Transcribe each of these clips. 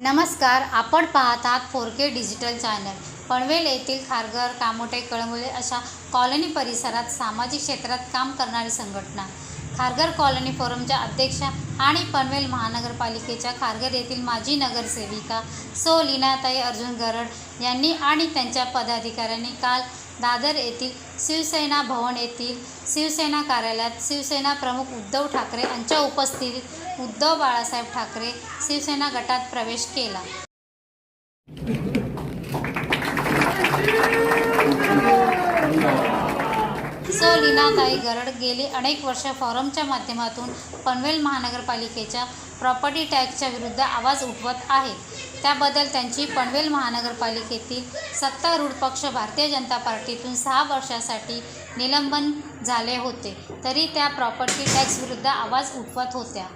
नमस्कार आपण पाहत आहात four K digital channel. Panvel येथील खारघर कामोटे कळमुले अशा कॉलनी परिसरात सामाजिक क्षेत्रात काम करणारी संघटना. खारघर कॉलनी फोरमच्या अध्यक्षा आणि पनवेल महानगरपालिकेच्या खारघर येथील माजी नगरसेविका सो लीनाताई अर्जुन गरड यांनी आणि त्यांच्या पदाधिकाऱ्यांनी काल दादर येथील शिवसेना भवन येथील शिवसेना कार्यालयात शिवसेना प्रमुख उद्धव ठाकरे यांच्या उपस्थितीत उद्धव बाळासाहेब ठाकरे शिवसेना गटात प्रवेश केला. सो. लीनाताई गरड गेली अनेक वर्ष फॉरमच्या माध्यमातून पनवेल महानगरपालिकेच्या प्रॉपर्टी टॅक्सच्या विरुद्ध आवाज उठवत आहेत. त्याबद्दल त्यांची पनवेल महानगरपालिकेतील सत्तारूढ पक्ष भारतीय जनता पार्टीतून सहा वर्षासाठी निलंबन झाले होते. तरी त्या प्रॉपर्टी टॅक्स विरुद्ध आवाज उठवत होत्या.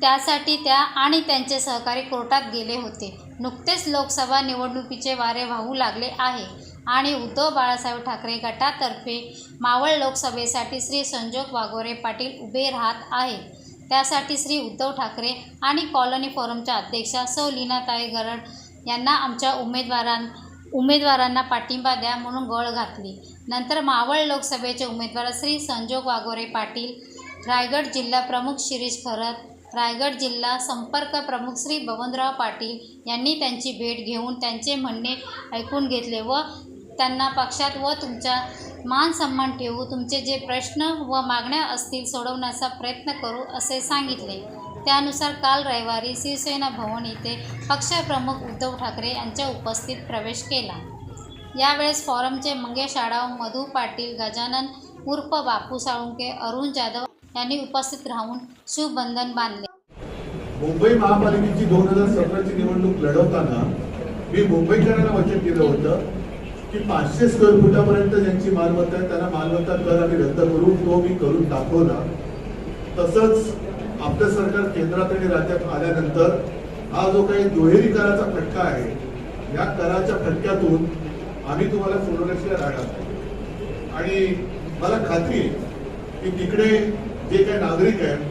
त्यासाठी त्या आणि त्यांचे सहकारी कोर्टात गेले होते. नुकतेच लोकसभा निवडणुकीचे वारे वाहू लागले आहे आणि उद्धव बाळासाहेब ठाकरे गटातर्फे मावळ लोकसभेसाठी श्री संजोग वाघोरे पाटील उभे राहत आहे. त्यासाठी श्री उद्धव ठाकरे आणि कॉलनी फोरमच्या अध्यक्षा सौ लीनाताई गरड यांना आमच्या उमेदवारां उमेदवारांना पाठिंबा द्या म्हणून गळ घातली. नंतर मावळ लोकसभेचे उमेदवार श्री संजोग वाघोरे पाटील रायगड जिल्हा प्रमुख शिरीष खरत रायगड जिल्हा संपर्क प्रमुख श्री बबनराव पाटील यांनी त्यांची भेट घेऊन त्यांचे म्हणणे ऐकून घेतले व त्यांना पक्षात व तुमच्या मान सन्मान ठेवू तुमचे जे प्रश्न व मागण्या असतील सोडवण्याचा प्रयत्न करू असे सांगितले. त्यानुसार काल रविवारी शिवसेना भवन येथे पक्षप्रमुख उद्धव ठाकरे यांच्या उपस्थित प्रवेश केला. यावेळेस फॉरमचे मंगेश आडाव मधू पाटील गजानन उर्फ बापू साळुंके अरुण जाधव यांनी उपस्थित राहून शिवबंधन बांधले. मुंबई महापालिकेची दोन हजार सतराची निवडणूक लढवताना मी मुंबईकरांना वचन केलं होतं. की पाचशे स्क्वेअर फुटापर्यंत ज्यांची मालमत्ता आहे त्यांना मालमत्ता कर आम्ही रद्द करू तो मी करून दाखवला तसंच आपलं सरकार केंद्रात आणि राज्यात आल्यानंतर हा जो काही दुहेरी कराचा फटका आहे या कराच्या फटक्यातून आम्ही तुम्हाला सुरक्षेला राहणार आणि मला खात्री आहे की तिकडे जे काही नागरिक आहेत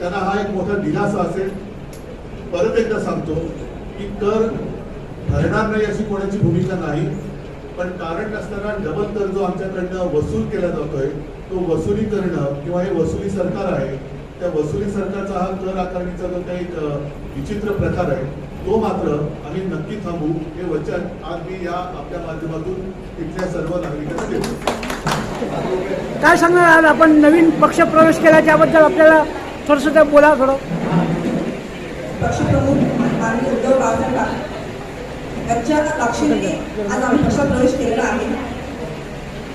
त्यांना हा एक मोठा दिलासा असेल. परत एकदा सांगतो की कर भरणार नाही अशी कोणाची भूमिका नाही पण कारण नसताना डबल कर जो आमच्याकडनं वसूल केला जातोय तो वसुली करणं किंवा हे वसुली सरकार आहे त्या वसुली सरकारचा हा कर आकारणीचा जो काही विचित्र प्रकार आहे तो मात्र आम्ही नक्की थांबू. हे वचन आज मी या आपल्या माध्यमातून तिथल्या सर्व नागरिकांना देतो. काय सांगणार आज आपण नवीन पक्ष प्रवेश केला त्याबद्दल आपल्याला थोडंसं बोला थोडं. पक्षप्रमुख उद्धव यांच्या साक्षीने आज आम्ही पक्षात प्रवेश केलेला आहे.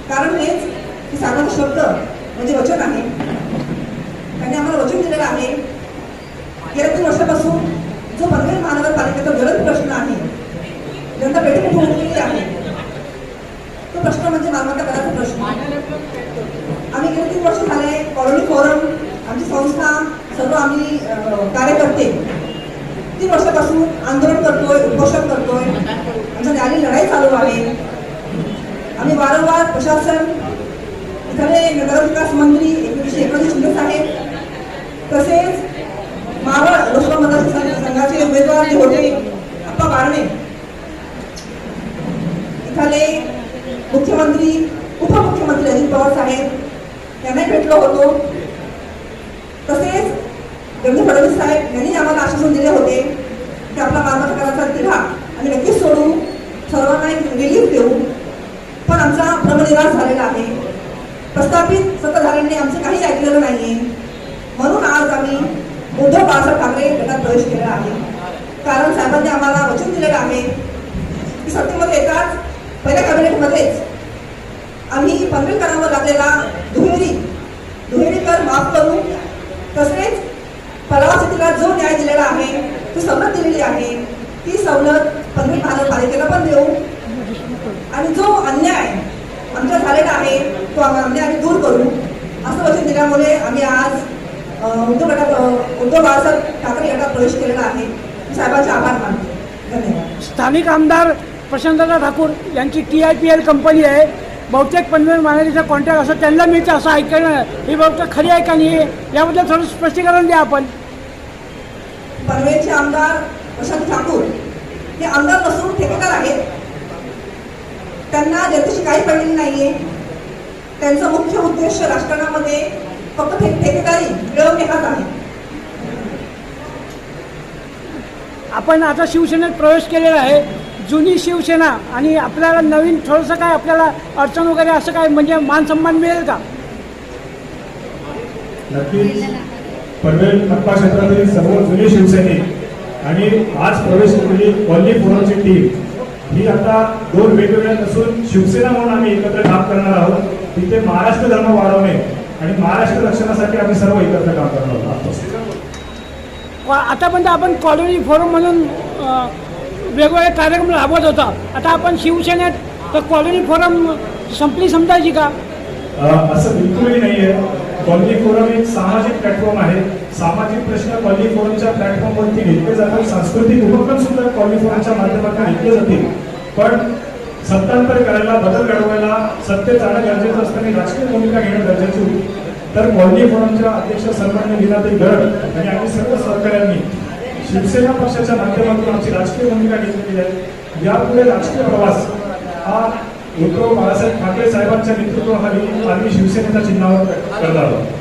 कारण हेच की सामान्य शब्द म्हणजे वचन आहे. त्यांनी आम्हाला वचन दिलेलं आहे. गेल्या तीन वर्षापासून जो पनवेल महानगरपालिकेचा गरज प्रश्न आहे जनता पेटी कुठे गेली आहे तो प्रश्न म्हणजे मालमत्ता कराचा प्रश्न. आम्ही गेले तीन वर्ष झाले कॉलनी फोरम आमची संस्था सर्व आम्ही कार्यकर्ते तीन वर्षापासून आंदोलन करतोय उपोषण करतोय. लढाई आम्ही वारंवार प्रशासन इथले नगरविकास मंत्री एकवीसशे एकोणीस शिंदे साहेब तसेच मावळ लोकसभा मतदारसंघ- संघाचे उमेदवार जे होते अप्पा बारणे. इथले मुख्यमंत्री उपमुख्यमंत्री अजित पवार साहेब यांनाही भेटलो होतो. तसेच देवेंद्र फडणवीस साहेब यांनी आम्हाला आश्वासन दिले होते की आपला मालमत्ता करायचा तिढा आणि नक्कीच सोडू. सर्वांना एक रिलीफ देऊ. पण आमचा भ्रमनिराश झालेला आहे. प्रस्थापित सत्ताधाऱ्यांनी आमचं काही ऐकलेलं नाहीये. म्हणून आज आम्ही उद्धव बाळासाहेब ठाकरे गटात प्रवेश केलेला आहे. कारण साहेबांनी आम्हाला वचन दिलेलं आहे की सत्तेमध्ये येताच पहिल्या कॅबिनेटमध्येच आम्ही पनवेलकरांवर लागलेला दुहेरी दुहेरी कर माफ करू. तसेच परावासितीला जो न्याय दिलेला आहे ती सवलत दिलेली आहे. ती सवलत पनवेल महानगरपालिकेला पण देऊ. आणि जो अन्याय आमच्या झालेला आहे तो अन्याय आम्ही दूर करू. असं वचन दिल्यामुळे आम्ही आज उद्धव गटात उद्धव बाळासाहेब ठाकरे गटात प्रवेश केलेला आहे. साहेबांचे आभार मानते. धन्यवाद. स्थानिक आमदार प्रशांतदा ठाकूर यांची T I P L company आहे. बहुतेक पनवेल महानगरीचा कॉन्ट्रॅक्ट असं त्यांना मिळतं असं ऐकणं ही बहुतेक खरी आहे का नाही याबद्दल थोडं स्पष्टीकरण द्या आपण. पनवेलचे आमदार हे आमदार नसून ठेकेदार आहेत. त्यांना जनतेशी काही पडलेली नाहीये. त्यांचा मुख्य उद्देश राजकारणामध्ये फक्त ठेकेदारी मिळवणे हाच आहे. आपण आता शिवसेनेत प्रवेश केलेला आहे. जुनी शिवसेना आणि आपल्याला नवीन थोडंसं काय आपल्याला अडचण वगैरे असं काय म्हणजे मान सन्मान मिळेल का? नक्कीच. पनवेल अप्पा क्षेत्रातील सर्व जुने शिवसैनिक आणि आज प्रवेश केलेली कॉलनी फोरमची टीम ही आता दोन वेगवेगळ्या नसून शिवसेना म्हणून आम्ही एकत्र काम करणार आहोत. तिथे महाराष्ट्र धर्म वाढवणे आणि महाराष्ट्र रक्षणासाठी आम्ही सर्व एकत्र काम करणार आहोत. आतापर्यंत आपण कॉलनी फोरम म्हणून वेगवेगळे कार्यक्रम राबवत होता. आता आपण शिवसेनेत तर कॉलनी फोरम संपली समजायची का? असं बिलकुलही नाही आहे कॉलनी फोरम एक सामाजिक प्लॅटफॉर्म आहे. सामाजिक प्रश्न कॉलनी फोरमच्या प्लॅटफॉर्मवरती घेतले जातात. सांस्कृतिक उपक्रम सुद्धा कॉलनी फोरमच्या माध्यमातून घेतले जातील. पण सत्तांतर करायला बदल घडवायला सत्तेत जाणं गरजेचं असतं आणि राजकीय भूमिका घेणं गरजेचं होती तर कॉलनी फोरमच्या अध्यक्ष सन्मान्य ते गड आणि आम्ही सर्व सहकाऱ्यांनी शिवसेना पक्षाच्या माध्यमातून आमची राजकीय भूमिका घेतलेली आहे. यापुढे राजकीय प्रवास हा उद्धव बाळासाहेब ठाकरे साहेबांच्या नेतृत्वाखाली आम्ही शिवसेनेच्या चिन्हावर करणार आहोत.